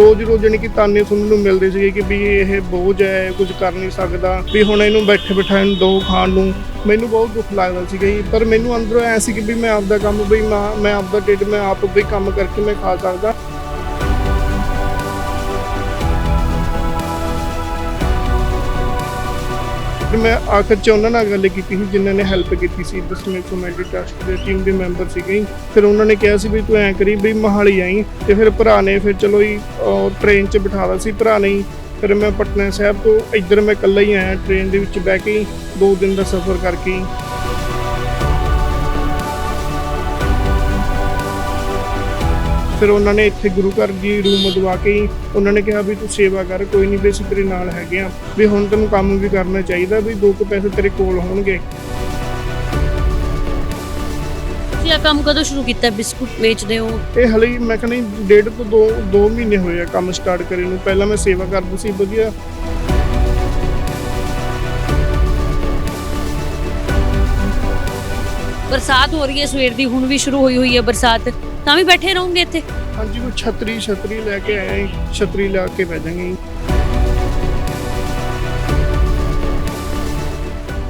ਰੋਜ਼ ਰੋਜ਼ ਜਾਣੀ ਕਿ ਤਾਨੇ ਸੁਣਨ ਨੂੰ ਮਿਲਦੇ ਸੀਗੇ ਕਿ ਵੀ ਇਹ ਬੋਝ ਹੈ, ਕੁਝ ਕਰ ਨਹੀਂ ਸਕਦਾ, ਵੀ ਹੁਣ ਇਹਨੂੰ ਬੈਠੇ ਬਿਠਾਏ ਦੋ ਖਾਣ ਨੂੰ ਮੈਨੂੰ ਬਹੁਤ ਦੁੱਖ ਲੱਗਦਾ ਸੀਗਾ ਜੀ। ਪਰ ਮੈਨੂੰ ਅੰਦਰੋਂ ਐ ਸੀ ਕਿ ਵੀ ਮੈਂ ਆਪਦਾ ਕੰਮ ਵੀ, ਮੈਂ ਮੈਂ ਆਪਦਾ ਢਿੱਡ, ਮੈਂ ਆਪ ਵੀ ਕੰਮ ਕਰਕੇ ਮੈਂ ਖਾ ਸਕਦਾ। ਫਿਰ ਮੈਂ ਆਖਰ ਚ ਉਹਨਾਂ ਨਾਲ ਗੱਲ ਕੀਤੀ ਸੀ ਜਿਨ੍ਹਾਂ ਨੇ ਹੈਲਪ ਕੀਤੀ ਸੀ ਦਸਵੇਂ ਕਮੇਟੀ ਟਰਸਟ ਦੇ ਟੀਮ ਦੇ ਮੈਂਬਰ ਸੀਗੇ। ਫਿਰ ਉਹਨਾਂ ਨੇ ਕਿਹਾ ਸੀ ਵੀ ਤੂੰ ਐਂ ਕਰੀ ਵੀ ਮਹਾਲੀ ਆਈ ਤੇ ਫਿਰ ਭਰਾ ਨੇ ਫਿਰ ਚਲੋ ਹੀ ਟ੍ਰੇਨ 'ਚ ਬਿਠਾਦਾ ਸੀ ਭਰਾ ਨੇ ਫਿਰ ਮੈਂ ਪਟਨਾ ਸਾਹਿਬ ਤੋਂ ਇੱਧਰ ਮੈਂ ਇਕੱਲਾ ਹੀ ਆਇਆ ਟ੍ਰੇਨ ਦੇ ਵਿੱਚ ਬਹਿ ਕੇ ਜੀ, ਦੋ ਦਿਨ ਦਾ ਸਫ਼ਰ ਕਰਕੇ ਫਿਰ ਉਹਨਾਂ ਨੇ ਇੱਥੇ ਗੁਰੂ ਘਰ ਦੀ ਰੂਮ ਦਵਾ ਕੇ ਹੀ ਉਹਨਾਂ ਨੇ ਕਿਹਾ ਵੀ ਤੂੰ ਸੇਵਾ ਕਰ ਕੋਈ ਨਹੀਂ ਅਸੀਂ ਤੇਰੇ ਨਾਲ ਹੈਗੇ ਆ ਵੀ ਹੁਣ ਤੈਨੂੰ ਕੰਮ ਵੀ ਕਰਨਾ ਚਾਹੀਦਾ ਵੀ ਦੋ ਕੁ ਪੈਸੇ ਤੇਰੇ ਕੋਲ ਹੋਣਗੇ। ਤੁਸੀਂ ਇਹ ਕੰਮ ਕਦੋਂ ਸ਼ੁਰੂ ਕੀਤਾ? ਬਿਸਕੁਟ ਵੇਚਦੇ ਹੋ? ਇਹ ਹਲੇ ਹੀ ਮੈਂ ਕਹਿੰਦਾ ਡੇਢ ਤੋਂ ਦੋ ਦੋ ਮਹੀਨੇ ਹੋਏ ਆ ਕੰਮ ਸਟਾਰਟ ਕਰੇ ਨੂੰ। ਪਹਿਲਾਂ ਮੈਂ ਸੇਵਾ ਕਰਦਾ ਸੀ ਵਧੀਆ। ਬਰਸਾਤ ਹੋ ਰਹੀ ਹੈ ਸਵੇਰ ਦੀ ਹੁਣ ਵੀ ਸ਼ੁਰੂ ਹੋਈ ਹੋਈ ਹੈ ਬਰਸਾਤ। ਤਾਂ ਵੀ ਬੈਠੇ ਰਹੋਗੇ ਇੱਥੇ? ਹਾਂਜੀ ਉਹ ਛਤਰੀ ਛਤਰੀ ਲੈ ਕੇ ਆਏ ਛਤਰੀ ਲਾ ਕੇ ਬਹਿ ਜਾਵਾਂਗੇ ਜੀ।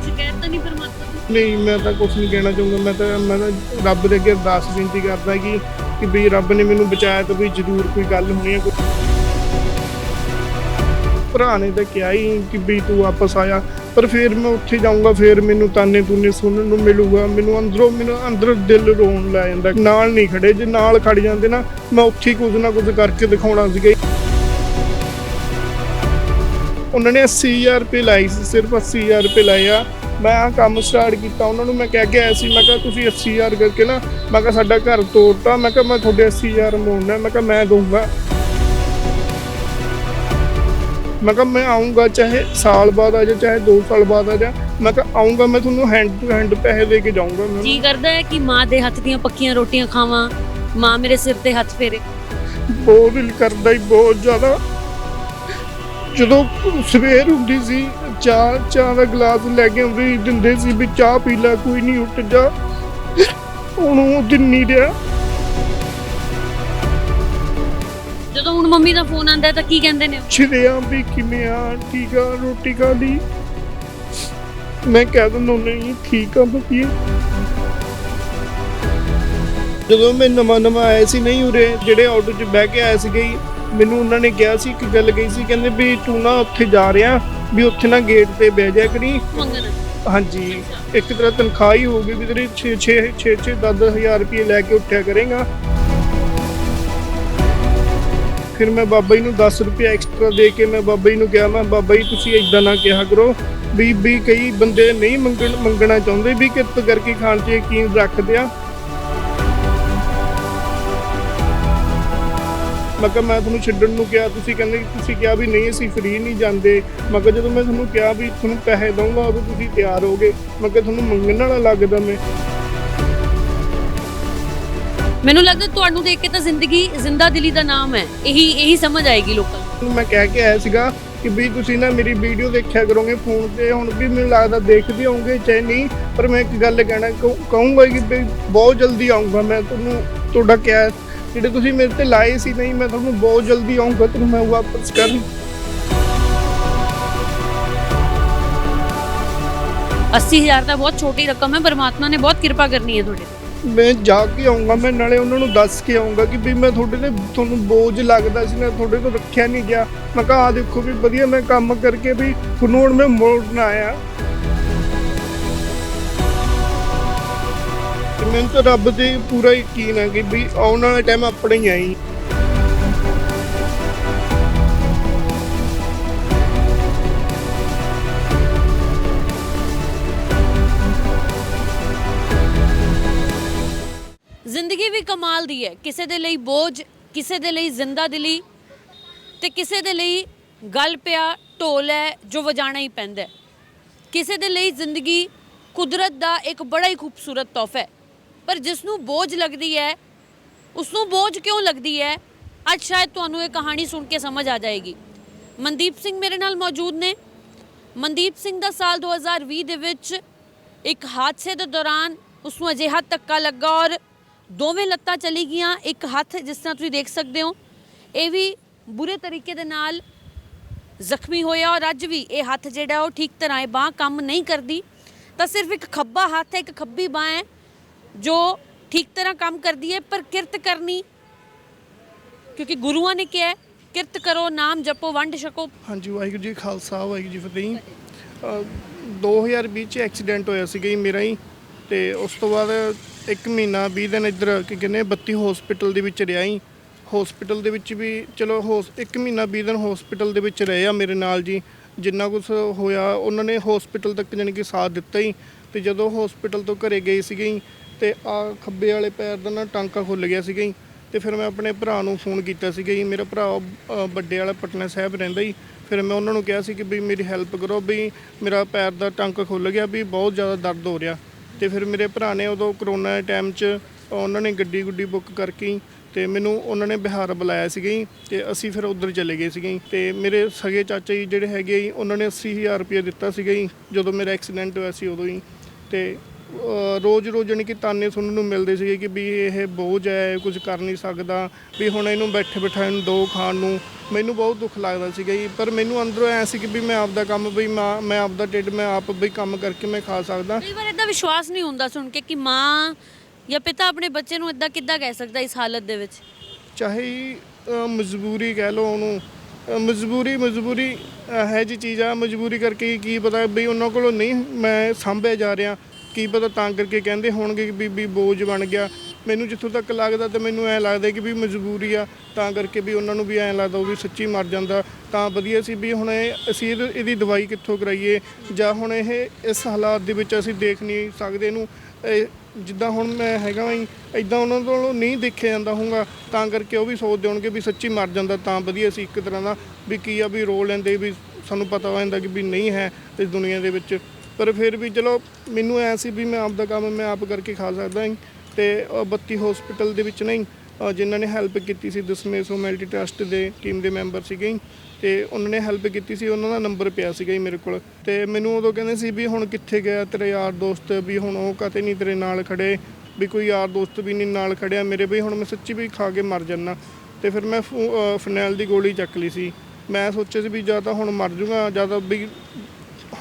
ਸ਼ਿਕਾਇਤ ਤਾਂ ਨਹੀਂ ਪਰਮਾਤਮਾ ਦੀ ਨਹੀਂ ਮੈਂ ਤਾਂ ਕੁਝ ਨਹੀਂ ਕਹਿਣਾ ਚਾਹੁੰਦਾ। ਮੈਂ ਤਾਂ ਮੈਂ ਤਾਂ ਰੱਬ ਦੇ ਅੱਗੇ ਅਰਦਾਸ ਬੇਨਤੀ ਕਰਦਾ ਕਿ ਕਿ ਵੀ ਰੱਬ ਨੇ ਮੈਨੂੰ ਬਚਾਇਆ ਤਾਂ ਵੀ ਜ਼ਰੂਰ ਕੋਈ ਗੱਲ ਹੋਣੀ ਹੈ। ਕੋਈ ਭਰਾ ਨੇ ਤਾਂ ਕਿਹਾ ਹੀ ਕਿ ਵੀ ਤੂੰ ਵਾਪਸ ਆਇਆ, ਪਰ ਫਿਰ ਮੈਂ ਉੱਥੇ ਜਾਊਂਗਾ, ਫਿਰ ਮੈਨੂੰ ਤਾਨੇ ਤੂਨੇ ਸੁਣਨ ਨੂੰ ਮਿਲੂਗਾ, ਮੈਨੂੰ ਅੰਦਰੋਂ, ਮੈਨੂੰ ਅੰਦਰ ਦਿਲ ਰੋਣ ਲੱਗ ਜਾਂਦਾ, ਨਾਲ ਨਹੀਂ ਖੜੇ, ਜੇ ਨਾਲ ਖੜ ਜਾਂਦੇ ਨਾ, ਮੈਂ ਉੱਥੇ ਹੀ ਕੁਝ ਨਾ ਕੁਝ ਕਰਕੇ ਦਿਖਾਉਣਾ ਸੀਗਾ ਉਹਨਾਂ ਨੇ 80000 ਰੁਪਏ ਲਾਈ ਸੀ, ਸਿਰਫ 80000 ਰੁਪਏ ਲਾਏ ਆ। ਮੈਂ ਆ ਕੰਮ ਸਟਾਰਟ ਕੀਤਾ, ਉਹਨਾਂ ਨੂੰ ਮੈਂ ਕਹਿ ਕੇ ਆਇਆ ਸੀ, ਮੈਂ ਕਿਹਾ ਤੁਸੀਂ 80000 ਕਰਕੇ ਨਾ, ਮੈਂ ਕਿਹਾ ਸਾਡਾ ਘਰ ਤੋੜਤਾ, ਮੈਂ ਕਿਹਾ ਮੈਂ ਤੁਹਾਡੇ 80000 ਮੋੜਨਾ, ਮੈਂ ਕਿਹਾ ਮੈਂ ਦਊਂਗਾ। ਮੈਂ ਕਿਹਾ ਮੈਂ ਆਉਂਗਾ ਚਾਹੇ ਸਾਲ ਬਾਅਦ ਆ ਜਾ ਚਾਹੇ 2 ਸਾਲ ਬਾਅਦ ਆ ਜਾ। ਮੈਂ ਕਿਹਾ ਆਉਂਗਾ ਮੈਂ ਤੁਹਾਨੂੰ ਹੈਂਡ ਟੂ ਹੈਂਡ ਪੈਸੇ ਦੇ ਕੇ ਜਾਊਂਗਾ ਮੈਂ। ਜੀ ਕਰਦਾ ਹੈ ਕਿ ਮਾਂ ਦੇ ਹੱਥ ਦੀਆਂ ਪੱਕੀਆਂ ਰੋਟੀਆਂ ਖਾਵਾਂ ਮਾਂ ਮੇਰੇ ਸਿਰ ਤੇ ਹੱਥ ਫੇਰੇ। ਬਹੁਤ ਦਿਲ ਕਰਦਾ ਹੀ ਬਹੁਤ ਜ਼ਿਆਦਾ। ਜਦੋਂ ਸਵੇਰ ਹੁੰਦੀ ਸੀ ਚਾਹ ਚਾਹ ਦਾ ਗਲਾਸ ਲੈ ਕੇ ਆਉਂਦੇ ਦਿੰਦੇ ਸੀ ਵੀ ਚਾਹ ਪੀ ਲੈ ਕੋਈ ਨਹੀਂ ਉੱਠ ਜਾ। ਹੁਣ ਉਹ ਦਿਨ ਨਹੀਂ ਰਿਹਾ। ਜਦੋਂ ਹੁਣ ਮੰਮੀ ਦਾ ਫੋਨ ਆਂਦਾ ਤਾਂ ਕੀ ਕਹਿੰਦੇ ਨੇ? ਛਿੜਿਆ ਵੀ ਕਿਵੇਂ ਆ ਠੀਕ ਆ ਰੋਟੀ ਖਾ ਲਈ। ਮੈਂ ਕਹਿ ਦਿੰਦਾ ਨਹੀਂ ਠੀਕ ਆ ਵਧੀਆ। ਜਦੋਂ ਮੈਂ ਨਵਾਂ ਨਵਾਂ ਆਇਆ ਸੀ ਨਹੀਂ ਉਰੇ ਜਿਹੜੇ ਆਟੋ 'ਚ ਬਹਿ ਕੇ ਆਇਆ ਸੀਗੇ ਮੈਨੂੰ ਉਹਨਾਂ ਨੇ ਕਿਹਾ ਸੀ ਇੱਕ ਗੱਲ ਕਹੀ ਸੀ ਕਹਿੰਦੇ ਵੀ ਤੂੰ ਨਾ ਉੱਥੇ ਜਾ ਰਿਹਾ ਵੀ ਉੱਥੇ ਨਾ ਗੇਟ ਤੇ ਬਹਿ ਜਾ ਕਰੀ। ਮੰਗਣਾ। ਹਾਂਜੀ ਇੱਕ ਤਰ੍ਹਾਂ ਤਨਖਾਹ ਹੀ ਹੋਊਗੀ ਵੀ ਤੇਰੀ 6 6 6 6 10 ਹਜ਼ਾਰ ਰੁਪਏ ਲੈ ਕੇ ਉੱਠਿਆ ਕਰੇਗਾ। ਫਿਰ ਮੈਂ ਬਾਬਾ ਜੀ ਨੂੰ 10 ਰੁਪਏ ਐਕਸਟਰਾ ਦੇ ਕੇ ਮੈਂ ਬਾਬਾ ਜੀ ਨੂੰ ਕਿਹਾ, ਮੈਂ ਬਾਬਾ ਜੀ, ਤੁਸੀਂ ਇਦਾਂ ਨਾ ਕਿਹਾ ਕਰੋ ਵੀ ਵੀ ਕਈ ਬੰਦੇ ਨਹੀਂ ਮੰਗਣ ਮੰਗਣਾ ਚਾਹੁੰਦੇ ਵੀ ਕਿਰਤ ਕਰਕੇ ਖਾਣ 'ਚ ਯਕੀਨ ਰੱਖਦੇ ਆ। ਮੈਂ ਕਿਹਾ, ਮੈਂ ਤੁਹਾਨੂੰ ਛੱਡਣ ਨੂੰ ਕਿਹਾ, ਤੁਸੀਂ ਕਹਿੰਦੇ ਕਿ ਤੁਸੀਂ ਕਿਹਾ ਵੀ ਨਹੀਂ, ਅਸੀਂ ਫਰੀ ਨਹੀਂ ਜਾਂਦੇ। ਮੈਂ ਕਿਹਾ, ਜਦੋਂ ਮੈਂ ਤੁਹਾਨੂੰ ਕਿਹਾ ਵੀ ਤੁਹਾਨੂੰ ਪੈਸੇ ਦਊਂਗਾ, ਉਦੋਂ ਤੁਸੀਂ ਤਿਆਰ ਹੋਗੇ। ਮੈਂ ਕਿਹਾ, ਤੁਹਾਨੂੰ ਮੰਗਣ ਵਾਲਾ ਲੱਗਦਾ ਮੈਂ। ਮੈਨੂੰ ਲੱਗਦਾ ਤੁਹਾਨੂੰ ਦੇਖ ਕੇ ਤਾਂ ਜ਼ਿੰਦਗੀ ਜ਼ਿੰਦਾ ਦਿਲੀ ਦਾ ਨਾਮ ਹੈ। ਇਹੀ ਇਹੀ ਸਮਝ ਆਏਗੀ ਲੋਕਾਂ ਨੂੰ। ਮੈਂ ਕਹਿ ਕੇ ਆਇਆ ਸੀਗਾ ਕਿ ਵੀ ਤੁਸੀਂ ਨਾ ਮੇਰੀ ਵੀਡੀਓ ਦੇਖਿਆ ਕਰੋਗੇ ਫੋਨ ਤੇ ਹੁਣ ਵੀ ਮੈਨੂੰ ਲੱਗਦਾ ਦੇਖਦੇ ਹੋਵੋਗੇ ਚਾਹੇ ਨਹੀਂ ਪਰ ਮੈਂ ਇੱਕ ਗੱਲ ਕਹਿਣਾ ਕਹੂੰ- ਕਹੂੰਗਾ ਕਿ ਬਹੁਤ ਜਲਦੀ ਆਉਂਗਾ ਮੈਂ ਤੁਹਾਨੂੰ ਤੁਹਾਡਾ ਕਿਹਾ ਜਿਹੜੇ ਤੁਸੀਂ ਮੇਰੇ ਤੇ ਲਾਏ ਸੀ ਨਹੀਂ ਮੈਂ ਤੁਹਾਨੂੰ ਬਹੁਤ ਜਲਦੀ ਆਉਂਗਾ ਤੁਹਾਨੂੰ ਮੈਂ ਵਾਪਸ ਕਰਨ 80000 ਤਾਂ ਬਹੁਤ ਛੋਟੀ ਰਕਮ ਹੈ ਪਰਮਾਤਮਾ ਨੇ ਬਹੁਤ ਕਿਰਪਾ ਕਰਨੀ ਹੈ ਤੁਹਾਡੇ ਮੈਂ ਜਾ ਕੇ ਆਉਂਗਾ, ਮੈਂ ਨਾਲੇ ਉਹਨਾਂ ਨੂੰ ਦੱਸ ਕੇ ਆਉਂਗਾ ਕਿ ਵੀ ਮੈਂ ਤੁਹਾਡੇ ਤੇ ਤੁਹਾਨੂੰ ਬੋਝ ਲੱਗਦਾ ਸੀ, ਮੈਂ ਤੁਹਾਡੇ ਤੋਂ ਰੱਖਿਆ ਨਹੀਂ ਗਿਆ। ਮੈਂ ਕਿਹਾ ਆ ਦੇਖੋ ਵੀ ਵਧੀਆ ਮੈਂ ਕੰਮ ਕਰਕੇ ਵੀ ਤੁਹਾਨੂੰ ਹੁਣ ਮੈਂ ਮੋੜਨ ਆਇਆ। ਮੈਨੂੰ ਤਾਂ ਰੱਬ ਤੇ ਪੂਰਾ ਯਕੀਨ ਹੈ ਕਿ ਵੀ ਆਉਣ ਵਾਲਾ ਟਾਈਮ ਆਪਣੇ ਹੀ ਆਈ। ਜ਼ਿੰਦਗੀ ਦੀ ਹੈ। ਕਿਸੇ ਦੇ ਲਈ ਬੋਝ, ਕਿਸੇ ਦੇ ਲਈ ਜ਼ਿੰਦਾ ਦਿਲੀ ਤੇ ਕਿਸੇ ਦੇ ਲਈ ਗਲ ਪਿਆ ਢੋਲ ਹੈ ਜੋ ਵਜਾਣਾ ਹੀ ਪੈਂਦਾ ਹੈ। ਕਿਸੇ ਦੇ ਲਈ ਜ਼ਿੰਦਗੀ ਕੁਦਰਤ ਦਾ ਇੱਕ ਬੜਾ ਹੀ ਖੂਬਸੂਰਤ ਤੋਹਫਾ ਹੈ। ਪਰ ਜਿਸ ਨੂੰ ਬੋਝ ਲੱਗਦੀ ਹੈ ਉਸ ਨੂੰ ਬੋਝ ਕਿਉਂ ਲੱਗਦੀ ਹੈ? ਅੱਜ ਸ਼ਾਇਦ ਤੁਹਾਨੂੰ ਇਹ ਕਹਾਣੀ ਸੁਣ ਕੇ ਸਮਝ ਆ ਜਾਏਗੀ। ਮਨਦੀਪ ਸਿੰਘ ਮੇਰੇ ਨਾਲ ਮੌਜੂਦ ਨੇ। ਮਨਦੀਪ ਸਿੰਘ ਦਾ ਸਾਲ 2020 ਦੇ ਵਿੱਚ ਇੱਕ ਹਾਦਸੇ ਦੇ ਦੌਰਾਨ ਉਸ ਨੂੰ ਅਜਿਹਾ ਧੱਕਾ ਲੱਗਾ ਔਰ ਦੋਵੇਂ ਲੱਤਾਂ ਚਲੀ ਗਈਆਂ ਇੱਕ ਹੱਥ ਜਿਸ ਤਰ੍ਹਾਂ ਤੁਸੀਂ ਦੇਖ ਸਕਦੇ ਹੋ ਇਹ ਵੀ ਬੁਰੇ ਤਰੀਕੇ ਦੇ ਨਾਲ ਜ਼ਖਮੀ ਹੋਇਆ ਔਰ ਅੱਜ ਵੀ ਇਹ ਹੱਥ ਜਿਹੜਾ ਉਹ ਠੀਕ ਤਰ੍ਹਾਂ ਇਹ ਬਾਹ ਕੰਮ ਨਹੀਂ ਕਰਦੀ। ਤਾਂ ਸਿਰਫ ਇੱਕ ਖੱਬਾ ਹੱਥ ਹੈ ਇੱਕ ਖੱਬੀ ਬਾਹ ਹੈ ਜੋ ਠੀਕ ਤਰ੍ਹਾਂ ਕੰਮ ਕਰਦੀ ਹੈ ਪਰ ਕਿਰਤ ਕਰਨੀ ਕਿਉਂਕਿ ਗੁਰੂਆਂ ਨੇ ਕਿਹਾ ਕਿਰਤ ਕਰੋ ਨਾਮ ਜਪੋ ਵੰਡ ਛਕੋ। ਹਾਂਜੀ ਵਾਹਿਗੁਰੂ ਜੀ ਖਾਲਸਾ ਵਾਹਿਗੁਰੂ ਜੀ ਕੀ ਫਤਿਹ ਅ, 2020 ਚ ਐਕਸੀਡੈਂਟ ਹੋਇਆ ਸੀਗਾ ਜੀ ਮੇਰਾ ਹੀ ਤੇ ਉਸ ਤੋਂ ਬਾਅਦ ਇੱਕ ਮਹੀਨਾ 20 ਦਿਨ ਇੱਧਰ ਕੀ ਕਹਿੰਦੇ 32 ਹਸਪੀਟਲ ਦੇ ਵਿੱਚ ਰਿਹਾ ਹੀ ਹਸਪੀਟਲ ਦੇ ਵਿੱਚ ਵੀ ਚਲੋ ਹੋਸ ਇੱਕ ਮਹੀਨਾ 20 ਦਿਨ ਹਸਪੀਟਲ ਦੇ ਵਿੱਚ ਰਹੇ ਆ ਮੇਰੇ ਨਾਲ ਜੀ। ਜਿੰਨਾ ਕੁਝ ਹੋਇਆ ਉਹਨਾਂ ਨੇ ਹਸਪੀਟਲ ਤੱਕ ਜਾਣੀ ਕਿ ਸਾਥ ਦਿੱਤਾ ਹੀ ਤੇ ਜਦੋਂ ਹਸਪੀਟਲ ਤੋਂ ਘਰੇ ਗਏ ਸੀਗੇ ਜੀ ਤੇ ਆ ਖੱਬੇ ਵਾਲੇ ਪੈਰ ਦਾ ਨਾ ਟਾਂਕਾ ਖੁੱਲ ਗਿਆ ਸੀਗਾ ਜੀ ਤੇ ਫਿਰ ਮੈਂ ਆਪਣੇ ਭਰਾ ਨੂੰ ਫੋਨ ਕੀਤਾ ਸੀਗਾ ਜੀ ਮੇਰਾ ਭਰਾ ਅ, ਵੱਡੇ ਵਾਲਾ ਪਟਨਾ ਸਾਹਿਬ ਰਹਿੰਦਾ ਜੀ ਫਿਰ ਮੈਂ ਉਹਨਾਂ ਨੂੰ ਕਿਹਾ ਸੀ ਕਿ ਵੀ ਮੇਰੀ ਹੈਲਪ ਕਰੋ ਵੀ ਮੇਰਾ ਪੈਰ ਦਾ ਟਾਂਕਾ ਖੁੱਲ ਗਿਆ ਵੀ ਬਹੁਤ ਜ਼ਿਆਦਾ ਦਰਦ ਹੋ ਰਿਹਾ। ਤੇ ਫਿਰ ਮੇਰੇ ਭਰਾ ਨੇ ਉਦੋਂ ਕਰੋਨਾ ਦੇ ਟਾਈਮ 'ਚ ਉਹਨਾਂ ਨੇ ਗੱਡੀ ਗੁੱਡੀ ਬੁੱਕ ਕਰਕੇ ਜੀ ਤੇ ਮੈਨੂੰ ਉਹਨਾਂ ਨੇ ਬਿਹਾਰ ਬੁਲਾਇਆ ਸੀਗਾ ਜੀ ਤੇ ਅਸੀਂ ਫਿਰ ਉਧਰ ਚਲੇ ਗਏ ਸੀਗੇ ਜੀ। ਤੇ ਮੇਰੇ ਸਗੇ ਚਾਚਾ ਜੀ ਜਿਹੜੇ ਹੈਗੇ ਜੀ, ਉਹਨਾਂ ਨੇ 80000 ਰੁਪਏ ਦਿੱਤਾ ਸੀਗਾ ਜੀ ਜਦੋਂ ਮੇਰਾ ਐਕਸੀਡੈਂਟ ਹੋਇਆ ਸੀ ਉਦੋਂ ਹੀ ਤੇ ਰੋਜ਼ ਰੋਜ਼ ਜਾਣੀ ਕਿ ਤਾਨੇ ਸੁਣਨ ਨੂੰ ਮਿਲਦੇ ਸੀਗੇ ਕਿ ਵੀ ਇਹ ਬੋਝ ਹੈ ਕੁਝ ਕਰ ਨਹੀਂ ਸਕਦਾ ਵੀ ਹੁਣ ਇਹਨੂੰ ਬੈਠੇ ਬਿਠਾਏ ਨੂੰ ਦੋ ਖਾਣ ਨੂੰ। ਮੈਨੂੰ ਬਹੁਤ ਦੁੱਖ ਲੱਗਦਾ ਸੀਗਾ ਜੀ ਪਰ ਮੈਨੂੰ ਅੰਦਰੋਂ ਐ ਸੀ ਕਿ ਵੀ ਮੈਂ ਆਪਦਾ ਕੰਮ ਵੀ ਮੈਂ ਮੈਂ ਆਪਦਾ ਢਿੱਡ ਮੈਂ ਆਪ ਵੀ ਕੰਮ ਕਰਕੇ ਮੈਂ ਖਾ ਸਕਦਾ। ਕਈ ਵਾਰ ਇਦਾਂ ਵਿਸ਼ਵਾਸ ਨਹੀਂ ਹੁੰਦਾ ਸੁਣ ਕੇ ਕਿ ਮਾਂ ਜਾਂ ਪਿਤਾ ਆਪਣੇ ਬੱਚੇ ਨੂੰ ਇਦਾਂ ਕਿੱਦਾਂ ਕਹਿ ਸਕਦਾ ਇਸ ਹਾਲਤ ਦੇ ਵਿੱਚ? ਚਾਹੇ ਮਜਬੂਰੀ ਕਹਿ ਲਓ ਉਹਨੂੰ ਮਜਬੂਰੀ ਮਜਬੂਰੀ ਹੈ ਜੀ ਚੀਜ਼ ਆ ਮਜਬੂਰੀ ਕਰਕੇ ਕੀ ਪਤਾ ਵੀ ਉਹਨਾਂ ਕੋਲੋਂ ਨਹੀਂ ਮੈਂ ਸਾਂਭਿਆ ਜਾ ਰਿਹਾ। ਕੀ ਪਤਾ ਤਾਂ ਕਰਕੇ ਕਹਿੰਦੇ ਹੋਣਗੇ ਕਿ ਬੀਬੀ ਬੋਝ ਬਣ ਗਿਆ। ਮੈਨੂੰ ਜਿੱਥੋਂ ਤੱਕ ਲੱਗਦਾ ਤੇ ਮੈਨੂੰ ਐ ਲੱਗਦਾ ਕਿ ਵੀ ਮਜਬੂਰੀ ਆ, ਤਾਂ ਕਰਕੇ ਵੀ ਉਹਨਾਂ ਨੂੰ ਵੀ ਐ ਲੱਗਦਾ ਉਹ ਵੀ ਸੱਚੀ ਮਰ ਜਾਂਦਾ। ਤਾਂ ਵਧੀਆ ਸੀ ਵੀ ਹੁਣ ਇਹ ਅਸੀਂ ਇਹਦੇ- ਇਹਦੀ ਦਵਾਈ ਕਿੱਥੋਂ ਕਰਾਈਏ? ਜਾਂ ਹੁਣ ਇਹ ਇਸ ਹਾਲਾਤ ਦੇ ਵਿੱਚ ਅਸੀਂ ਦੇਖ ਨਹੀਂ ਸਕਦੇ ਇਹਨੂੰ। ਇਹ ਜਿੱਦਾਂ ਹੁਣ ਮੈਂ ਹੈਗਾ ਵਾਂ ਇਦਾਂ ਉਹਨਾਂ ਤੋਂ ਨਹੀਂ ਦੇਖਿਆ ਜਾਂਦਾ ਹੋਊਗਾ। ਤਾਂ ਕਰਕੇ ਉਹ ਵੀ ਸੋਚਦੇ ਹੋਣਗੇ ਵੀ ਸੱਚੀ ਮਰ ਜਾਂਦਾ, ਤਾਂ ਵਧੀਆ ਸੀ ਇੱਕ ਤਰ੍ਹਾਂ ਦਾ। ਵੀ ਕੀ ਆ ਵੀ ਰੋ ਲੈਂਦੇ ਵੀ ਸਾਨੂੰ ਪਤਾ ਹੋ ਜਾਂਦਾ ਕਿ ਵੀ ਨਹੀਂ ਹੈ ਇਸ ਦੁਨੀਆ ਦੇ ਵਿੱਚ। ਪਰ ਫਿਰ ਵੀ ਚਲੋ ਮੈਨੂੰ ਐ ਸੀ ਵੀ ਮੈਂ ਆਪ ਦਾ ਕੰਮ ਮੈਂ ਆਪ ਕਰਕੇ ਖਾ ਸਕਦਾ ਹਾਂ ਤੇ ਅ, 32 ਹਸਪੀਟਲ ਦੇ ਵਿੱਚ ਨਹੀਂ ਜਿਨ੍ਹਾਂ ਨੇ ਹੈਲਪ ਕੀਤੀ ਸੀ ਦਸਵੇਂ ਸੋਮੈਲਿਟੀ ਟਰਸਟ ਦੇ ਟੀਮ ਦੇ ਮੈਂਬਰ ਸੀਗੇ ਜੀ, ਤੇ ਉਹਨਾਂ ਨੇ ਹੈਲਪ ਕੀਤੀ ਸੀ ਉਹਨਾਂ ਦਾ ਨੰਬਰ ਪਿਆ ਸੀਗਾ ਜੀ ਮੇਰੇ ਕੋਲ। ਤੇ ਮੈਨੂੰ ਉਦੋਂ ਕਹਿੰਦੇ ਸੀ ਵੀ ਹੁਣ ਕਿੱਥੇ ਗਿਆ ਤੇਰੇ ਯਾਰ ਦੋਸਤ ਵੀ ਹੁਣ ਉਹ ਕਦੇ ਨਹੀਂ ਤੇਰੇ ਨਾਲ ਖੜੇ? ਵੀ ਕੋਈ ਯਾਰ ਦੋਸਤ ਵੀ ਨਹੀਂ ਨਾਲ ਖੜਿਆ ਮੇਰੇ ਵੀ ਹੁਣ ਮੈਂ ਸੱਚੀ ਵੀ ਖਾ ਕੇ ਮਰ ਜਾਣਾ ਤੇ ਫਿਰ ਮੈਂ ਫੂ- ਫਨੈਲ ਦੀ ਗੋਲੀ ਚੱਕ ਲਈ ਸੀ। ਮੈਂ ਸੋਚਿਆ ਸੀ ਵੀ ਜਾਂ ਤਾਂ ਹੁਣ ਮਰ ਜੂਗਾ ਜਾਂ ਤਾਂ ਵੀ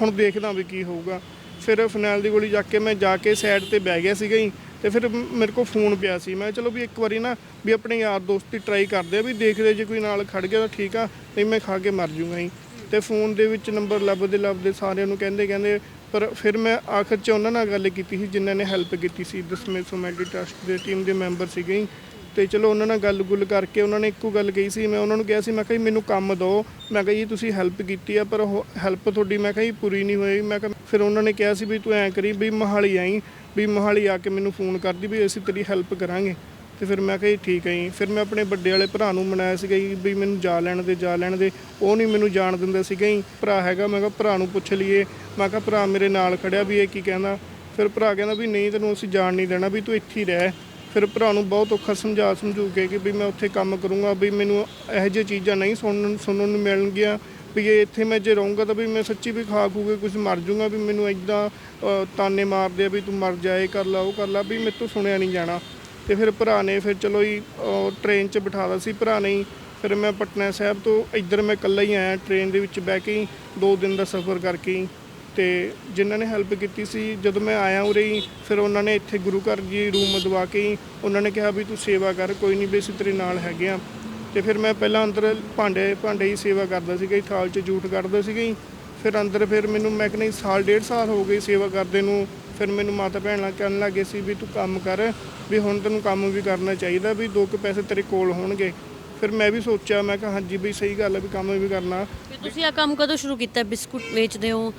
ਹੁਣ ਦੇਖਦਾ ਵੀ ਕੀ ਹੋਊਗਾ। ਫਿਰ ਫਨੈਲ ਦੀ ਗੋਲੀ ਚੱਕ ਕੇ ਮੈਂ ਜਾ ਕੇ ਸਾਈਡ ਤੇ ਬਹਿ ਗਿਆ ਸੀਗਾ ਜੀ, ਤੇ ਫਿਰ ਮੇਰੇ ਕੋਲ ਫੋਨ ਪਿਆ ਸੀ। ਮੈਂ ਚਲੋ ਵੀ ਇੱਕ ਵਾਰੀ ਨਾ ਵੀ ਆਪਣੇ ਯਾਰ ਦੋਸਤ ਦੀ ਟਰਾਈ ਕਰਦੇ ਆ, ਵੀ ਦੇਖਦੇ ਜੇ ਕੋਈ ਨਾਲ ਖੜ ਗਿਆ ਤਾਂ ਠੀਕ ਆ, ਨਹੀਂ ਮੈਂ ਖਾ ਕੇ ਮਰ ਜੂਗਾ ਜੀ। ਤੇ ਫੋਨ ਦੇ ਵਿੱਚ ਨੰਬਰ ਲੱਭਦੇ ਲੱਭਦੇ ਸਾਰਿਆਂ ਨੂੰ ਕਹਿੰਦੇ ਕਹਿੰਦੇ ਪਰ ਫਿਰ ਮੈਂ ਆਖਰ 'ਚ ਉਹਨਾਂ ਨਾਲ ਗੱਲ ਕੀਤੀ ਸੀ, ਜਿਨ੍ਹਾਂ ਨੇ ਹੈਲਪ ਕੀਤੀ ਸੀ। ਦਸਵੇਂ ਸੋਮੈਟੀ ਟਰਸਟ ਦੇ ਟੀਮ ਦੇ ਮੈਂਬਰ ਸੀਗੇ ਜੀ। ਤੇ ਚਲੋ ਉਹਨਾਂ ਨਾਲ ਗੱਲ ਗੁੱਲ ਕਰਕੇ ਉਹਨਾਂ ਨੇ ਇੱਕੋ ਗੱਲ ਕਹੀ ਸੀ, ਮੈਂ ਉਹਨਾਂ ਨੂੰ ਕਿਹਾ ਸੀ, ਮੈਂ ਕਿਹਾ ਜੀ, ਮੈਨੂੰ ਕੰਮ ਦਿਓ। ਮੈਂ ਕਿਹਾ ਜੀ, ਤੁਸੀਂ ਹੈਲਪ ਕੀਤੀ ਆ, ਪਰ ਹੈਲਪ ਤੁਹਾਡੀ ਮੈਂ ਕਿਹਾ ਜੀ ਪੂਰੀ ਨਹੀਂ ਹੋਈ। ਮੈਂ ਕਿਹਾ, ਫਿਰ ਉਹਨਾਂ ਨੇ ਕਿਹਾ ਸੀ ਵੀ ਤੂੰ ਐਂ ਕਰੀ ਵੀ ਮਹਾਲੀ ਆਈ, ਵੀ ਮਹਾਲੀ ਆ ਕੇ ਮੈਨੂੰ ਫੋਨ ਕਰਦੀ ਵੀ ਅਸੀਂ ਤੇਰੀ ਹੈਲਪ ਕਰਾਂਗੇ। ਤੇ ਫਿਰ ਮੈਂ ਕਿਹਾ ਜੀ, ਠੀਕ ਹੈ ਜੀ। ਫਿਰ ਮੈਂ ਆਪਣੇ ਵੱਡੇ ਵਾਲੇ ਭਰਾ ਨੂੰ ਮਨਾਇਆ ਸੀਗਾ ਜੀ ਵੀ ਮੈਨੂੰ ਜਾ ਲੈਣ ਦੇ, ਜਾ ਲੈਣ ਦੇ। ਉਹ ਨਹੀਂ ਮੈਨੂੰ ਜਾਣ ਦਿੰਦਾ ਸੀਗਾ ਜੀ। ਭਰਾ ਹੈਗਾ, ਮੈਂ ਕਿਹਾ ਭਰਾ ਨੂੰ ਪੁੱਛ ਲਈਏ। ਮੈਂ ਕਿਹਾ, ਭਰਾ ਮੇਰੇ ਨਾਲ ਖੜਿਆ ਵੀ ਇਹ ਕੀ ਕਹਿੰਦਾ। ਫਿਰ ਭਰਾ ਕਹਿੰਦਾ ਵੀ ਨਹੀਂ, ਤੈਨੂੰ ਅਸੀਂ ਜਾਣ ਨਹੀਂ ਦੇਣਾ ਵੀ ਤੂੰ ਇੱਥੇ ਹੀ ਰਹਿ। ਫਿਰ ਭਰਾ ਨੂੰ ਬਹੁਤ ਔਖਾ ਸਮਝਾ ਸਮਝੂ ਕੇ ਕਿ ਵੀ ਮੈਂ ਉੱਥੇ ਕੰਮ ਕਰੂੰਗਾ ਵੀ ਮੈਨੂੰ ਇਹੋ ਜਿਹੀਆਂ ਚੀਜ਼ਾਂ ਨਹੀਂ ਸੁਣਨ ਸੁਣਨ ਨੂੰ ਮਿਲਣਗੀਆਂ ਵੀ ਇਹ ਇੱਥੇ ਮੈਂ ਜੇ ਰਹੂੰਗਾ ਤਾਂ ਵੀ ਮੈਂ ਸੱਚੀ ਵੀ ਖਾ ਖੂ ਕੇ ਕੁਝ ਮਰ ਜਾਊਂਗਾ ਵੀ ਮੈਨੂੰ ਇਦਾਂ ਤਾਨੇ ਮਾਰਦੇ ਆ ਵੀ ਤੂੰ ਮਰ ਜਾ ਇਹ ਕਰ ਲਾ ਉਹ ਕਰ ਲਾ ਵੀ ਮੇਰੇ ਤੋਂ ਸੁਣਿਆ ਨਹੀਂ ਜਾਣਾ ਤੇ ਫਿਰ ਭਰਾ ਨੇ ਫਿਰ ਚਲੋ ਹੀ ਟ੍ਰੇਨ 'ਚ ਬਿਠਾਦਾ ਸੀ ਭਰਾ ਨੇ ਹੀ। ਫਿਰ ਮੈਂ ਪਟਨਾ ਸਾਹਿਬ ਤੋਂ ਇੱਧਰ ਮੈਂ ਇਕੱਲਾ ਹੀ ਆਇਆ ਟ੍ਰੇਨ ਦੇ ਵਿੱਚ ਬਹਿ ਕੇ ਹੀ, ਦੋ ਦਿਨ ਦਾ ਸਫ਼ਰ ਕਰਕੇ ਹੀ। ਤੇ ਜਿਨ੍ਹਾਂ ਨੇ ਹੈਲਪ ਕੀਤੀ ਸੀ ਜਦੋਂ ਮੈਂ ਆਇਆ ਉਰੇ ਹੀ ਫਿਰ ਉਹਨਾਂ ਨੇ ਇੱਥੇ ਗੁਰੂ ਘਰ ਜੀ ਰੂਮ ਦਵਾ ਕੇ ਹੀ ਉਹਨਾਂ ਨੇ ਕਿਹਾ ਵੀ ਤੂੰ ਸੇਵਾ ਕਰ ਕੋਈ ਨਹੀਂ ਵੀ ਅਸੀਂ ਤੇਰੇ ਨਾਲ ਹੈਗੇ ਆ। ਤੇ ਫਿਰ ਮੈਂ ਪਹਿਲਾਂ ਅੰਦਰ ਭਾਂਡੇ ਭਾਂਡੇ ਹੀ ਸੇਵਾ ਕਰਦਾ ਸੀਗਾ ਜੀ, ਥਾਲ 'ਚ ਜੂਠ ਕੱਢਦਾ ਸੀਗਾ ਜੀ। ਫਿਰ ਅੰਦਰ ਫਿਰ ਮੈਨੂੰ ਮੈਂ ਕਹਿੰਦਾ ਸਾਲ ਡੇਢ ਸਾਲ ਹੋ ਗਏ ਸੇਵਾ ਕਰਦੇ ਨੂੰ। ਫਿਰ ਮੈਨੂੰ ਮਾਤਾ ਭੈਣ ਨਾਲ ਕਹਿਣ ਲੱਗੇ ਸੀ ਵੀ ਤੂੰ ਕੰਮ ਕਰ ਵੀ ਹੁਣ ਤੈਨੂੰ ਕੰਮ ਵੀ ਕਰਨਾ ਚਾਹੀਦਾ ਵੀ ਦੋ ਕੁ ਪੈਸੇ ਤੇਰੇ ਕੋਲ ਹੋਣਗੇ। ਫਿਰ ਮੈਂ ਵੀ ਸੋਚਿਆ ਮੈਂ ਕਿਹਾ ਹਾਂਜੀ ਵੀ ਸਹੀ ਗੱਲ ਹੈ ਵੀ ਕੰਮ ਵੀ ਕਰਨਾ। ਤੇ ਤੁਸੀਂ ਆ ਕੰਮ ਕਦੋਂ ਸ਼ੁਰੂ ਕੀਤਾ? ਬਿਸਕੁਟ ਵੇਚਦੇ ਹੋ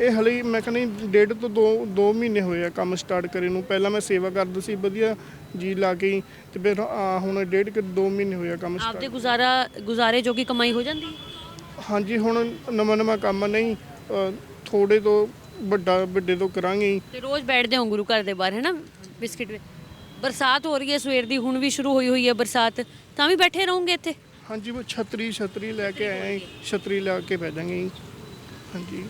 ਇਹ ਹਲੇ ਮੈਂ ਕਹਿੰਦਾ ਡੇਢ ਤੋਂ ਦੋ ਦੋ ਮਹੀਨੇ ਹੋਏ ਆ ਕੰਮ ਸਟਾਰਟ ਕਰੇ ਨੂੰ ਪਹਿਲਾਂ ਮੈਂ ਸੇਵਾ ਕਰਦਾ ਸੀ ਵਧੀਆ ਜੀ ਲਾ ਕੇ ਤੇ ਫਿਰ ਹੁਣ ਡੇਢ ਕਿ ਦੋ ਮਹੀਨੇ ਹੋਏ ਆ ਕੰਮ ਆਪਦੇ ਸਟਾਰਟ ਗੁਜ਼ਾਰਾ ਗੁਜ਼ਾਰੇ ਜੋਗੀ ਕਮਾਈ ਹੋ ਜਾਂਦੀ ਹਾਂਜੀ ਹੁਣ ਨਵਾਂ ਨਵਾਂ ਕੰਮ ਨਹੀਂ ਥੋੜੇ ਤੋਂ ਵੱਡਾ ਵੱਡੇ ਤੋਂ ਕਰਾਂਗੇ। ਤੇ ਰੋਜ਼ ਬੈਠਦੇ ਹੋ ਗੁਰੂ ਘਰ ਦੇ ਬਾਹਰ ਹੈ ਨਾ ਬਿਸਕਿਟ ਵੇ ਬਰਸਾਤ ਹੋ ਰਹੀ ਹੈ ਸਵੇਰ ਦੀ ਹੁਣ ਵੀ ਸ਼ੁਰੂ ਹੋਈ ਹੋਈ ਹੈ ਬਰਸਾਤ ਤਾਂ ਵੀ ਬੈਠੇ ਰਹੋਗੇ ਇੱਥੇ ਹਾਂਜੀ ਉਹ ਛਤਰੀ ਛਤਰੀ ਲੈ ਕੇ ਆਏ। ਛਤਰੀ ਲਾ ਕੇ ਜੀ। ਹਾਂਜੀ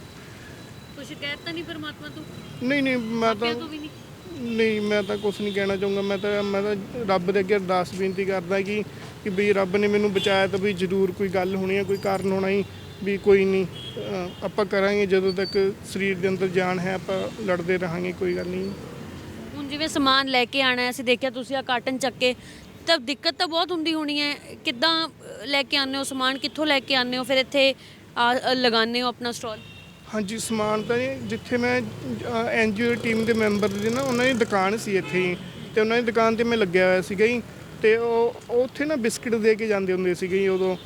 ਕੋਈ ਸ਼ਿਕਾਇਤ ਤਾਂ ਨਹੀਂ ਪਰਮਾਤਮਾ ਤੋਂ? ਨਹੀਂ ਨਹੀਂ ਮੈਂ ਤਾਂ ਤੋਂ ਵੀ ਨਹੀਂ? ਨਹੀਂ ਮੈਂ ਤਾਂ ਕੁਝ ਨਹੀਂ ਕਹਿਣਾ ਚਾਹੂੰਗਾ। ਮੈਂ ਤਾਂ ਮੈਂ ਤਾਂ ਰੱਬ ਦੇ ਅੱਗੇ ਅਰਦਾਸ ਬੇਨਤੀ ਕਰਦਾ ਕਿ ਕਿ ਵੀ ਰੱਬ ਨੇ ਮੈਨੂੰ ਬਚਾਇਆ ਤਾਂ ਵੀ ਜ਼ਰੂਰ ਕੋਈ ਗੱਲ ਹੋਣੀ ਹੈ ਕੋਈ ਕਾਰਨ ਹੋਣਾ ਹੀ ਵੀ ਕੋਈ ਨਹੀਂ। ਆਪਾਂ ਕਰਾਂਗੇ ਜਦੋਂ ਤੱਕ ਸਰੀਰ ਦੇ ਅੰਦਰ ਜਾਨ ਹੈ ਆਪਾਂ ਲੜਦੇ ਰਹਾਂਗੇ ਕੋਈ ਗੱਲ ਨਹੀਂ। ਹੁਣ ਜਿਵੇਂ ਸਮਾਨ ਲੈ ਕੇ ਆਣਾ ਅਸੀਂ ਦੇਖਿਆ ਤੁਸੀਂ ਆ ਕਾਟਨ ਚੱਕੇ ਤਾਂ ਦਿੱਕਤ ਤਾਂ ਬਹੁਤ ਹੁੰਦੀ ਹੋਣੀ ਹੈ। ਕਿੱਦਾਂ ਲੈ ਕੇ ਆਉਂਦੇ ਹੋ ਸਮਾਨ? ਕਿੱਥੋਂ ਲੈ ਕੇ ਆਉਂਦੇ ਹੋ? ਫਿਰ ਇੱਥੇ ਲਗਾਉਂਦੇ ਹੋ ਆਪਣਾ ਸਟਾਲ? ਹਾਂਜੀ, ਸਮਾਨ ਤਾਂ ਜੀ, ਜਿੱਥੇ ਮੈਂ ਐਨਜੀਓ ਟੀਮ ਦੇ ਮੈਂਬਰ ਦੀ ਨਾ, ਉਹਨਾਂ ਦੀ ਦੁਕਾਨ ਸੀ ਇੱਥੇ ਹੀ, ਤੇ ਉਹਨਾਂ ਦੀ ਦੁਕਾਨ ਤੇ ਮੈਂ ਲੱਗਿਆ ਹੋਇਆ ਸੀਗਾ ਜੀ, ਤੇ ਉਹ ਉਹ ਉੱਥੇ ਨਾ ਬਿਸਕਿਟ ਦੇ ਕੇ ਜਾਂਦੇ ਹੁੰਦੇ ਸੀਗੇ ਜੀ ਉਦੋਂ,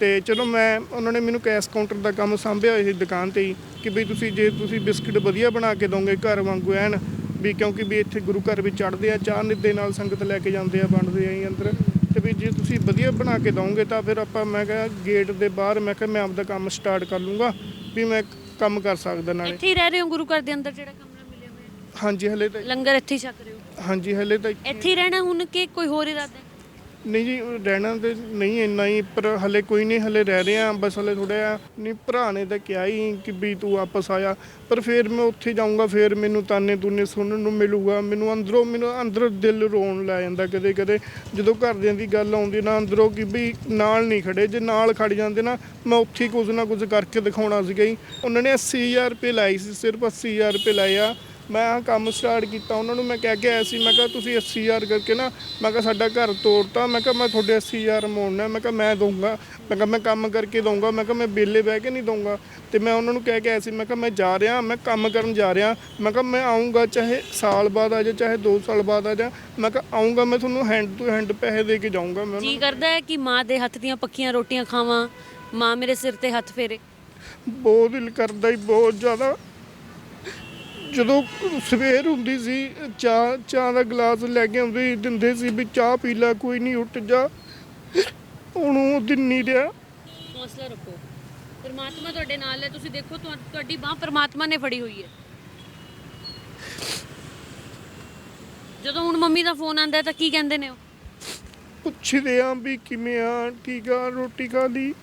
ਤੇ ਚਲੋ ਮੈਂ, ਉਹਨਾਂ ਨੇ ਮੈਨੂੰ ਕੈਸ਼ ਕਾਊਂਟਰ ਦਾ ਕੰਮ ਸੰਭਿਆ ਹੋਇਆ ਸੀ ਦੁਕਾਨ ਤੇ ਹੀ, ਕਿ ਵੀ ਤੁਸੀਂ, ਜੇ ਤੁਸੀਂ ਬਿਸਕਿਟ ਵਧੀਆ ਬਣਾ ਕੇ ਦੋਗੇ ਘਰ ਵਾਂਗੂ ਐਨ ਵੀ ਕਿਉਂਕਿ ਵੀ ਇੱਥੇ ਗੁਰੂ ਘਰ ਵੀ ਚੜ੍ਹਦੇ ਆ, ਚਾਹ ਨਿੱਤ ਦੇ ਨਾਲ ਸੰਗਤ ਲੈ ਕੇ ਜਾਂਦੇ ਆ ਬਣਦੇ ਆ ਜੀ ਅੰਦਰ, ਤੇ ਵੀ ਜੇ ਤੁਸੀਂ ਵਧੀਆ ਬਣਾ ਕੇ ਦੋਗੇ ਤਾਂ ਫਿਰ ਆਪਾਂ, ਮੈਂ ਕਿਹਾ ਗੇਟ ਦੇ ਬਾਹਰ, ਮੈਂ ਕਿਹਾ ਮੈਂ ਆਪਦਾ ਕੰਮ ਸਟਾਰਟ ਕਰ ਲੂੰਗਾ, ਵੀ ਮੈਂ ਕੰਮ ਕਰ ਸਕਦਾ ਨਾਲੇ। ਇੱਥੇ ਹੀ ਰਹਿ ਰਹੇ ਹੋ ਗੁਰੂ ਘਰ ਦੇ ਅੰਦਰ ਜਿਹੜਾ ਕਮਰਾ ਮਿਲਿਆ ਹੋਇਆ? ਹਾਂਜੀ ਹਲੇ ਤਾਂ ਲੰਗਰ ਇੱਥੇ ਹੀ ਛਕ ਰਹੇ ਹੋ? ਹਾਂਜੀ ਹਲੇ ਤਾਂ ਇੱਥੇ ਹੀ ਰਹਿਣਾ ਹੁਣ ਕਿ ਕੋਈ ਹੋਰ ਇਰਾਦਾ? ਹੈ ਨਹੀਂ ਜੀ ਰਹਿਣਾ ਤੇ ਨਹੀਂ ਇੰਨਾ ਹੀ, ਪਰ ਹਲੇ ਕੋਈ ਨਹੀਂ ਹਲੇ ਰਹਿ ਰਹੇ ਆ ਬਸ ਹਲੇ ਥੋੜਾ ਜਿਹਾ ਨਹੀਂ, ਭਰਾ ਨੇ ਤਾਂ ਕਿਹਾ ਹੀ ਕਿ ਵੀ ਤੂੰ ਵਾਪਸ ਆਇਆ ਪਰ ਫਿਰ ਮੈਂ ਉੱਥੇ ਜਾਊਂਗਾ, ਫਿਰ ਮੈਨੂੰ ਤਾਨੇ ਤੂਨੇ ਸੁਣਨ ਨੂੰ ਮਿਲੂਗਾ, ਮੈਨੂੰ ਅੰਦਰੋਂ, ਮੈਨੂੰ ਅੰਦਰ ਦਿਲ ਰੋਣ ਲੈ ਜਾਂਦਾ ਕਦੇ ਕਦੇ। ਜਦੋਂ ਘਰਦਿਆਂ ਦੀ ਗੱਲ ਆਉਂਦੀ ਨਾ ਅੰਦਰੋਂ ਕਿ ਵੀ ਨਾਲ ਨਹੀਂ ਖੜੇ, ਜੇ ਨਾਲ ਖੜ ਜਾਂਦੇ ਨਾ, ਮੈਂ ਉੱਥੇ ਹੀ ਕੁਝ ਨਾ ਕੁਝ ਕਰਕੇ ਦਿਖਾਉਣਾ ਸੀਗਾ ਜੀ ਉਹਨਾਂ ਨੇ 80000 ਰੁਪਏ ਲਾਈ ਸੀ, ਸਿਰਫ 80000 ਰੁਪਏ ਲਾਇਆ ਮੈਂ ਆਹ ਕੰਮ ਸਟਾਰਟ ਕੀਤਾ ਉਹਨਾਂ ਨੂੰ ਮੈਂ ਕਹਿ ਕੇ ਆਇਆ ਸੀ ਮੈਂ ਕਿਹਾ ਤੁਸੀਂ 80000 ਕਰਕੇ ਨਾ ਮੈਂ ਕਿਹਾ ਸਾਡਾ ਘਰ ਤੋੜਤਾ ਮੈਂ ਕਿਹਾ ਮੈਂ ਤੁਹਾਡੇ 80000 ਮੋੜਨਾ ਮੈਂ ਕਿਹਾ ਮੈਂ ਦਊਂਗਾ ਮੈਂ ਕਿਹਾ ਮੈਂ ਕੰਮ ਕਰਕੇ ਦਊਂਗਾ ਮੈਂ ਕਿਹਾ ਮੈਂ ਬੇਲੇ ਬਹਿ ਕੇ ਨਹੀਂ ਦਊਂਗਾ ਤੇ ਮੈਂ ਉਹਨਾਂ ਨੂੰ ਕਹਿ ਕੇ ਆਇਆ ਸੀ ਮੈਂ ਕਿਹਾ ਮੈਂ ਜਾ ਰਿਹਾ ਮੈਂ ਕੰਮ ਕਰਨ ਜਾ ਰਿਹਾ ਮੈਂ ਕਿਹਾ ਮੈਂ ਆਉਂਗਾ ਚਾਹੇ ਸਾਲ ਬਾਅਦ ਆ ਜਾ ਚਾਹੇ 2 ਸਾਲ ਬਾਅਦ ਆ ਜਾ ਮੈਂ ਕਿਹਾ ਆਉਂਗਾ ਮੈਂ ਤੁਹਾਨੂੰ ਹੈਂਡ ਟੂ ਹੈਂਡ ਪੈਸੇ ਦੇ ਕੇ ਜਾਊਂਗਾ ਮੈਂ ਜੀ ਕਰਦਾ ਹੈ ਕਿ ਮਾਂ ਦੇ ਹੱਥ ਦੀਆਂ ਪੱਕੀਆਂ ਰੋਟੀਆਂ ਖਾਵਾਂ ਮਾਂ ਮੇਰੇ ਸਿਰ ਤੇ ਹੱਥ ਫੇਰੇ? ਬਹੁਤ ਦਿਲ ਕਰਦਾ ਹੀ ਬਹੁਤ ਜ਼ਿਆਦਾ। ਜਦੋਂ ਸਵੇਰ ਹੁੰਦੀ ਸੀ ਚਾਹ ਚਾਹ ਦਾ ਗਲਾਸ ਲੈ ਕੇ ਆਉਂਦੇ ਸੀ, ਦਿੰਦੇ ਸੀ ਵੀ ਚਾਹ ਪੀ ਲੈ ਕੋਈ ਨਹੀਂ ਉੱਠ ਜਾ। ਹੁਣ ਉਹ ਦਿਨ ਨਹੀਂ ਰਿਹਾ। ਹੌਸਲਾ ਰੱਖੋ। ਪਰਮਾਤਮਾ ਤੁਹਾਡੇ ਨਾਲ ਹੈ। ਤੁਸੀਂ ਦੇਖੋ ਤੁਹਾ- ਤੁਹਾਡੀ ਬਾਹ ਪਰਮਾਤਮਾ ਨੇ ਫੜੀ ਹੋਈ ਹੈ। ਜਦੋਂ ਹੁਣ ਮੰਮੀ ਦਾ ਫੋਨ ਆਂਦਾ ਤਾਂ ਕੀ ਕਹਿੰਦੇ ਨੇ ਉਹ? ਪੁੱਛਦੇ ਆ ਵੀ ਕਿਵੇਂ ਆ ਠੀਕ ਆ ਰੋਟੀ ਖਾ ਲਈ?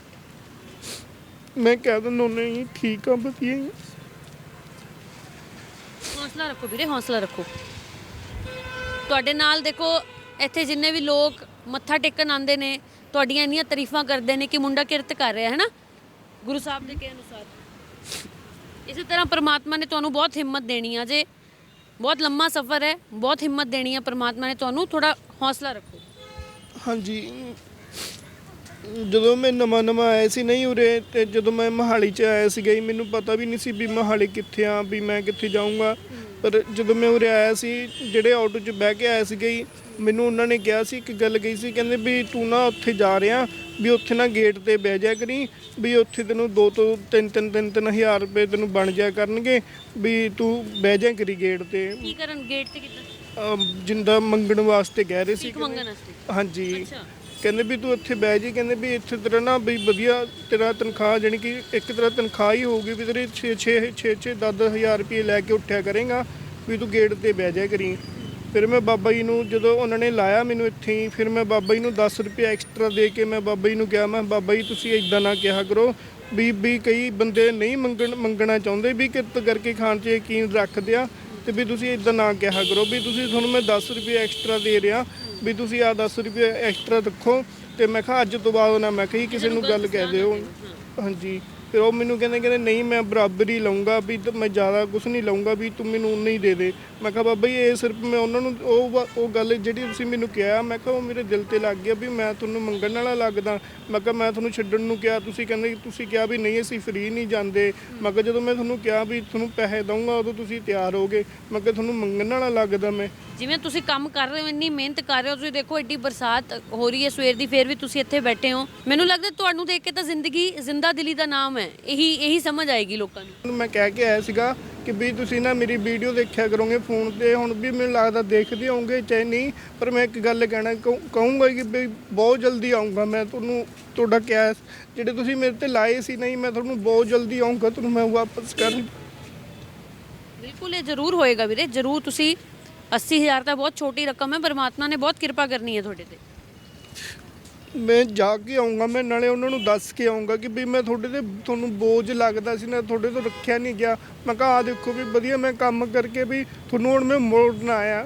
ਮੈਂ ਕਹਿ ਦਿੰਦਾ ਨਹੀਂ ਠੀਕ ਆ ਵਧੀਆ ਹੀ ਆ। ਹੌਸਲਾ ਰੱਖੋ ਵੀਰੇ, ਹੌਸਲਾ ਰੱਖੋ। ਤੁਹਾਡੇ ਨਾਲ ਦੇਖੋ, ਇੱਥੇ ਜਿੰਨੇ ਵੀ ਲੋਕ ਮੱਥਾ ਟੇਕਣ ਆਉਂਦੇ ਨੇ, ਤੁਹਾਡੀਆਂ ਇੰਨੀਆਂ ਤਾਰੀਫਾਂ ਕਰਦੇ ਨੇ ਕਿ ਮੁੰਡਾ ਕਿਰਤ ਕਰ ਰਿਹਾ ਹੈ ਨਾ ਗੁਰੂ ਸਾਹਿਬ ਦੇ ਕੇ ਅਨੁਸਾਰ। ਇਸੇ ਤਰ੍ਹਾਂ ਪ੍ਰਮਾਤਮਾ ਨੇ ਤੁਹਾਨੂੰ ਬਹੁਤ ਹਿੰਮਤ ਦੇਣੀ ਆ ਜੇ। ਬਹੁਤ ਲੰਮਾ ਸਫ਼ਰ ਹੈ, ਬਹੁਤ ਹਿੰਮਤ ਦੇਣੀ ਆ ਪ੍ਰਮਾਤਮਾ ਨੇ ਤੁਹਾਨੂੰ ਥੋੜਾ ਹੌਸਲਾ ਰੱਖੋ। ਹਾਂਜੀ। ਜਦੋਂ ਮੈਂ ਨਵਾਂ ਨਵਾਂ ਆਇਆ ਸੀ ਨਹੀਂ ਉਰੇ, ਤੇ ਜਦੋਂ ਮੈਂ ਮਹਾਲੀ ਚ ਆਇਆ ਸੀਗਾ ਜੀ, ਮੈਨੂੰ ਪਤਾ ਵੀ ਨਹੀਂ ਸੀ ਵੀ ਮਹਾਲੀ ਕਿੱਥੇ ਆ, ਵੀ ਮੈਂ ਕਿੱਥੇ ਜਾਊਂਗਾ। ਪਰ ਜਦੋਂ ਮੈਂ ਉਰੇ ਆਇਆ ਸੀ ਜਿਹੜੇ ਆਟੋ 'ਚ ਬਹਿ ਕੇ ਆਇਆ ਸੀਗਾ ਜੀ ਮੈਨੂੰ ਉਹਨਾਂ ਨੇ ਕਿਹਾ ਸੀ ਇੱਕ ਗੱਲ ਕਹੀ ਸੀ ਕਹਿੰਦੇ ਵੀ ਤੂੰ ਨਾ ਉੱਥੇ ਜਾ ਰਿਹਾ ਵੀ ਉੱਥੇ ਨਾ ਗੇਟ ਤੇ ਬਹਿ ਜਾ ਕਰੀ ਵੀ ਉੱਥੇ ਤੈਨੂੰ 2 ਤੋਂ 3 3 3 ਤਿੰਨ ਹਜ਼ਾਰ ਰੁਪਏ ਤੈਨੂੰ ਬਣ ਜਾ ਕਰਨਗੇ ਵੀ ਤੂੰ ਬਹਿ ਜਾ ਕਰੀ ਗੇਟ ਤੇ। ਕੀ ਕਰਨ ਗੇਟ ਤੇ ਕਿੱਦਾਂ? ਅਮ ਜਿੰਦਾ ਮੰਗਣ ਵਾਸਤੇ ਕਹਿ ਰਹੇ ਸੀ ਭੀਖ ਮੰਗਣ ਵਾਸਤੇ? ਹਾਂਜੀ। ਅੱਛਾ। ਕਹਿੰਦੇ ਵੀ ਤੂੰ ਇੱਥੇ ਬਹਿ ਜੀ, ਕਹਿੰਦੇ ਵੀ ਇੱਥੇ ਤੇਰਾ ਨਾ ਵੀ ਵਧੀਆ ਤੇਰਾ ਤਨਖਾਹ ਜਾਣੀ ਕਿ ਇੱਕ ਤਰ੍ਹਾਂ ਤਨਖਾਹ ਹੀ ਹੋਊਗੀ ਵੀ ਤੇਰੇ 6 6 6 6 10 ਹਜ਼ਾਰ ਰੁਪਏ ਲੈ ਕੇ ਉੱਠਿਆ ਕਰੇਗਾ ਵੀ ਤੂੰ ਗੇਟ ਤੇ ਬਹਿ ਜਾ ਕਰੀ। ਫਿਰ ਮੈਂ ਬਾਬਾ ਜੀ ਨੂੰ ਜਦੋਂ ਉਹਨਾਂ ਨੇ ਲਾਇਆ ਮੈਨੂੰ ਇੱਥੇ ਹੀ, ਫਿਰ ਮੈਂ ਬਾਬਾ ਜੀ ਨੂੰ 10 ਰੁਪਏ ਐਕਸਟਰਾ ਦੇ ਕੇ ਮੈਂ ਬਾਬਾ ਜੀ ਨੂੰ ਕਿਹਾ, ਮੈਂ ਬਾਬਾ ਜੀ, ਤੁਸੀਂ ਇਦਾਂ ਨਾ ਕਿਹਾ ਕਰੋ ਵੀ ਵੀ ਕਈ ਬੰਦੇ ਨਹੀਂ ਮੰਗਣ, ਮੰਗਣਾ ਚਾਹੁੰਦੇ ਵੀ ਕਿਰਤ ਕਰਕੇ ਖਾਣ 'ਚ ਯਕੀਨ ਰੱਖਦੇ ਆ ਤੇ ਵੀ ਤੁਸੀਂ ਇਦਾਂ ਨਾ ਕਿਹਾ ਕਰੋ ਵੀ ਤੁਸੀਂ ਤੁਹਾਨੂੰ ਮੈਂ 10 ਰੁਪਏ ਐਕਸਟਰਾ ਦੇ ਰਿਹਾ ਵੀ ਤੁਸੀਂ ਆ 10 ਰੁਪਏ ਐਕਸਟਰਾ ਰੱਖੋ ਤੇ ਮੈਂ ਕਿਹਾ ਅੱਜ ਤੋਂ ਬਾਅਦ ਨਾ ਮੈਂ ਕਹੀ ਕਿਸੇ ਨੂੰ ਗੱਲ ਕਹਿ ਦਿਓ। ਹਾਂਜੀ। ਫਿਰ ਉਹ ਮੈਨੂੰ ਕਹਿੰਦੇ ਕਹਿੰਦੇ ਨਹੀਂ ਮੈਂ ਬਰਾਬਰੀ ਲਊਂਗਾ ਵੀ ਤੇ ਮੈਂ ਜ਼ਿਆਦਾ ਕੁਝ ਨਹੀਂ ਲਊਂਗਾ ਵੀ ਤੂੰ ਮੈਨੂੰ ਉਨਾ ਹੀ ਦੇ ਦੇ। ਮੈਂ ਕਿਹਾ, ਬਾਬਾ ਜੀ, ਇਹ ਸਿਰਫ ਮੈਂ ਉਹਨਾਂ ਨੂੰ ਉਹ ਵਾ- ਉਹ ਗੱਲ ਜਿਹੜੀ ਤੁਸੀਂ ਮੈਨੂੰ ਕਿਹਾ, ਮੈਂ ਕਿਹਾ ਉਹ ਮੇਰੇ ਦਿਲ ਤੇ ਲੱਗ ਗਿਆ ਵੀ ਮੈਂ ਤੁਹਾਨੂੰ ਮੰਗਣ ਵਾਲਾ ਲੱਗਦਾ। ਮੈਂ ਕਿਹਾ, ਮੈਂ ਤੁਹਾਨੂੰ ਛੱਡਣ ਨੂੰ ਕਿਹਾ, ਤੁਸੀਂ ਕਹਿੰਦੇ, ਤੁਸੀਂ ਕਿਹਾ ਵੀ ਨਹੀਂ, ਅਸੀਂ ਫ੍ਰੀ ਨਹੀਂ ਜਾਂਦੇ। ਮੈਂ ਕਿਹਾ, ਜਦੋਂ ਮੈਂ ਤੁਹਾਨੂੰ ਕਿਹਾ ਵੀ ਤੁਹਾਨੂੰ ਪੈਸੇ ਦਊਂਗਾ, ਉਦੋਂ ਤੁਸੀਂ ਤਿਆਰ ਹੋਗੇ। ਮੈਂ ਕਿਹਾ, ਤੁਹਾਨੂੰ ਮੰਗਣ ਵਾਲਾ ਲੱਗਦਾ ਮੈਂ। ਜਿਵੇਂ ਤੁਸੀਂ ਕੰਮ ਕਰ ਰਹੇ ਹੋ, ਇੰਨੀ ਮਿਹਨਤ ਕਰ ਰਹੇ ਹੋ, ਤੁਸੀਂ ਦੇਖੋ ਐਡੀ ਬਰਸਾਤ ਹੋ ਰਹੀ ਹੈ, ਸਵੇਰ ਦੀ ਫੇਰ ਵੀ ਤੁਸੀਂ ਇੱਥੇ ਬੈਠੇ ਹੋ। ਮੈਨੂੰ ਲੱਗਦਾ ਤੁਹਾਨੂੰ ਦੇਖ ਕੇ ਤਾਂ ਜ਼ਿੰਦਗੀ ਜ਼ਿੰਦਾ ਦਿਲੀ ਦਾ ਨਾਮ ਹੈ। ਇਹੀ ਇਹੀ ਸਮਝ ਆਏਗੀ ਲੋਕਾਂ ਨੂੰ। ਮੈਂ ਕਹਿ ਕੇ ਆਇਆ ਸੀਗਾ ਕਿ ਵੀ ਤੁਸੀਂ ਨਾ ਮੇਰੀ ਵੀਡੀਓ ਦੇਖਿਆ ਕਰੋਗੇ ਫੋਨ ਤੇ ਹੁਣ ਵੀ ਮੈਨੂੰ ਲੱਗਦਾ ਦੇਖਦੇ ਹੋਵੋਗੇ ਚਾਹੇ ਨਹੀਂ ਪਰ ਮੈਂ ਇੱਕ ਗੱਲ ਕਹਿਣਾ ਕਹੂੰ- ਕਹੂੰਗਾ ਕਿ ਵੀ ਬਹੁਤ ਜਲਦੀ ਆਉਂਗਾ ਮੈਂ ਤੁਹਾਨੂੰ ਤੁਹਾਡਾ ਕਿਹਾ ਜਿਹੜੇ ਤੁਸੀਂ ਮੇਰੇ ਤੇ ਲਾਏ ਸੀ ਨਹੀਂ ਮੈਂ ਤੁਹਾਨੂੰ ਬਹੁਤ ਜਲਦੀ ਆਉਂਗਾ ਤੁਹਾਨੂੰ ਮੈਂ ਵਾਪਸ ਕਰਨ। ਬਿਲਕੁਲ ਇਹ ਜ਼ਰੂਰ ਹੋਏਗਾ ਵੀਰੇ ਜ਼ਰੂਰ ਤੁਸੀਂ 80000 ਤਾਂ ਬਹੁਤ ਛੋਟੀ ਰਕਮ ਹੈ ਪਰਮਾਤਮਾ ਨੇ ਬਹੁਤ ਕਿਰਪਾ ਕਰਨੀ ਹੈ ਤੁਹਾਡੇ ਤੇ। ਮੈਂ ਜਾ ਕੇ ਆਉਂਗਾ, ਮੈਂ ਨਾਲੇ ਉਹਨਾਂ ਨੂੰ ਦੱਸ ਕੇ ਆਉਂਗਾ ਕਿ ਵੀ ਮੈਂ ਤੁਹਾਡੇ ਤੇ, ਤੁਹਾਨੂੰ ਬੋਝ ਲੱਗਦਾ ਸੀ, ਨਾ ਤੁਹਾਡੇ ਤੋਂ ਰੱਖਿਆ ਨਹੀਂ ਗਿਆ। ਮੈਂ ਕਿਹਾ ਆ ਦੇਖੋ ਵੀ ਵਧੀਆ ਮੈਂ ਕੰਮ ਕਰਕੇ ਵੀ ਤੁਹਾਨੂੰ ਹੁਣ ਮੈਂ ਮੋੜਨ ਆਇਆ।